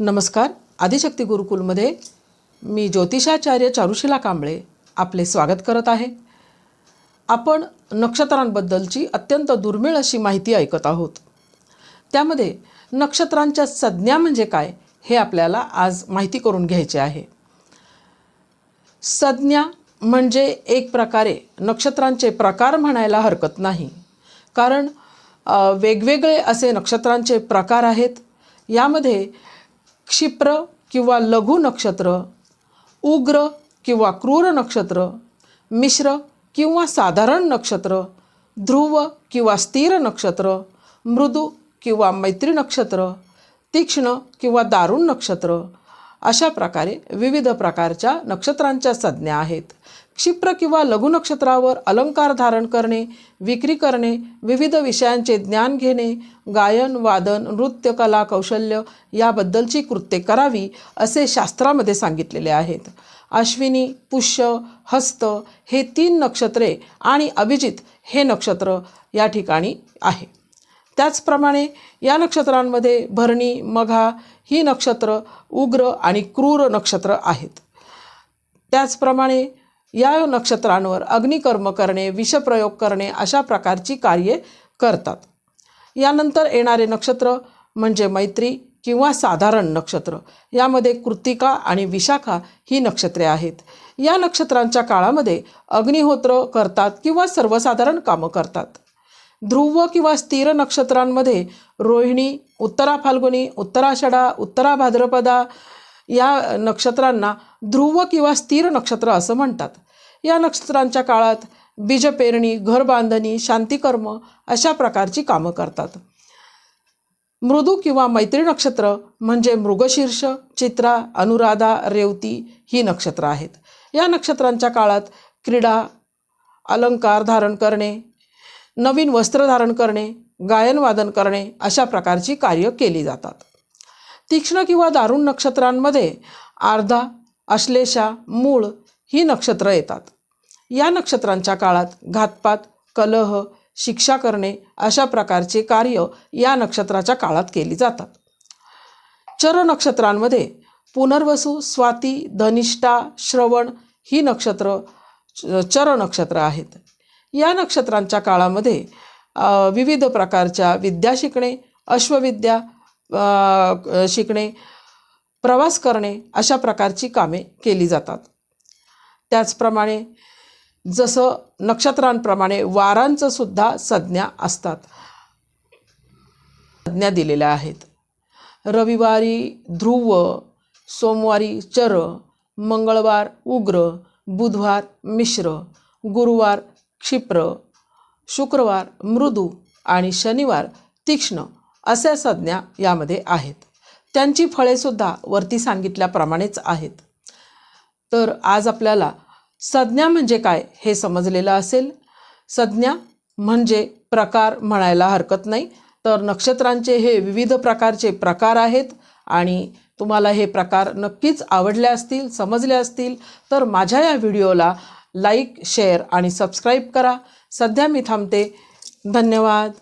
नमस्कार. आदिशक्ती गुरुकुलमध्ये मी ज्योतिषाचार्य चारुशिला कांबळे आपले स्वागत करत आहे. आपण नक्षत्रांबद्दलची अत्यंत दुर्मिळ अशी माहिती ऐकत आहोत. त्यामध्ये नक्षत्रांच्या संज्ञा म्हणजे काय हे आपल्याला आज माहिती करून घ्यायचे आहे. संज्ञा म्हणजे एक प्रकारे नक्षत्रांचे प्रकार म्हणायला हरकत नाही. कारण वेगवेगळे असे नक्षत्रांचे प्रकार आहेत. यामध्ये क्षिप्र किंवा लघु नक्षत्र उग्र किंवा क्रूर नक्षत्र मिश्र किंवा साधारण नक्षत्र ध्रुव किंवा स्थिर नक्षत्र मृदू किंवा मैत्री नक्षत्र तीक्ष्ण किंवा दारुण नक्षत्र अशा प्रकारे विविध प्रकारच्या नक्षत्रांच्या संज्ञा आहेत. क्षिप्र किंवा लघुनक्षत्रावर अलंकार धारण करणे विक्री करणे विविध विषयांचे ज्ञान घेणे गायन वादन नृत्य कला कौशल्य याबद्दलची कृत्ये करावी असे शास्त्रामध्ये सांगितलेले आहेत. अश्विनी पुष्य हस्त हे तीन नक्षत्रे आणि अभिजित हे नक्षत्र या ठिकाणी आहे. त्याचप्रमाणे या नक्षत्रांमध्ये भरणी मघा ही नक्षत्र उग्र आणि क्रूर नक्षत्र आहेत. त्याचप्रमाणे या नक्षत्रांवर अग्निकर्म करणे विषप्रयोग करणे अशा प्रकारची कार्ये करतात. यानंतर येणारे नक्षत्र म्हणजे मैत्री किंवा साधारण नक्षत्र. यामध्ये कृतिका आणि विशाखा ही नक्षत्रे आहेत. या नक्षत्रांच्या काळामध्ये अग्निहोत्र करतात किंवा सर्वसाधारण कामं करतात. ध्रुव किंवा स्थिर नक्षत्रांमध्ये रोहिणी उत्तरा फाल्गुनी उत्तराषडा उत्तरा भाद्रपदा या नक्षत्रांना ध्रुव किंवा स्थिर नक्षत्र असं म्हणतात. या नक्षत्रांच्या काळात बीजपेरणी घर बांधणी शांतिकर्म अशा प्रकारची कामं करतात. मृदू किंवा मैत्री नक्षत्र म्हणजे मृगशीर्ष चित्रा अनुराधा रेवती ही नक्षत्र आहेत. या नक्षत्रांच्या काळात क्रीडा अलंकार धारण करणे नवीन वस्त्र धारण करणे गायनवादन करणे अशा प्रकारची कार्य केली जातात. तीक्ष्ण किंवा दारुण नक्षत्रांमध्ये आर्धा अश्लेषा मूळ ही नक्षत्र येतात. या नक्षत्रांच्या काळात घातपात कलह शिक्षा करणे अशा प्रकारचे कार्य या नक्षत्राच्या काळात केली जातात. चर नक्षत्रांमध्ये पुनर्वसू स्वाती धनिष्ठा श्रवण ही नक्षत्र चर नक्षत्र आहेत. या नक्षत्रांच्या काळामध्ये विविध प्रकारच्या विद्या शिकणे अश्वविद्या शिकणे प्रवास करणे अशा प्रकारची कामे केली जातात. त्याचप्रमाणे जसं नक्षत्रांप्रमाणे वारांचं सुद्धा संज्ञा असतात. संज्ञा दिलेल्या आहेत. रविवारी ध्रुव सोमवारी चर मंगळवार उग्र बुधवार मिश्र गुरुवार क्षिप्र शुक्रवार मृदू आणि शनिवार तीक्ष्ण अशा संज्ञा यामध्ये आहेत. त्यांची फळेसुद्धा वरती सांगितल्याप्रमाणेच आहेत. तर आज आपल्याला संज्ञा म्हणजे काय हे समजलेलं असेल. संज्ञा म्हणजे प्रकार म्हणायला हरकत नाही. तर नक्षत्रांचे हे विविध प्रकारचे प्रकार आहेत आणि तुम्हाला हे प्रकार नक्कीच आवडले असतील समजले असतील तर माझ्या या व्हिडिओला लाईक शेअर आणि सबस्क्राईब करा. सध्या मी थांबते. धन्यवाद.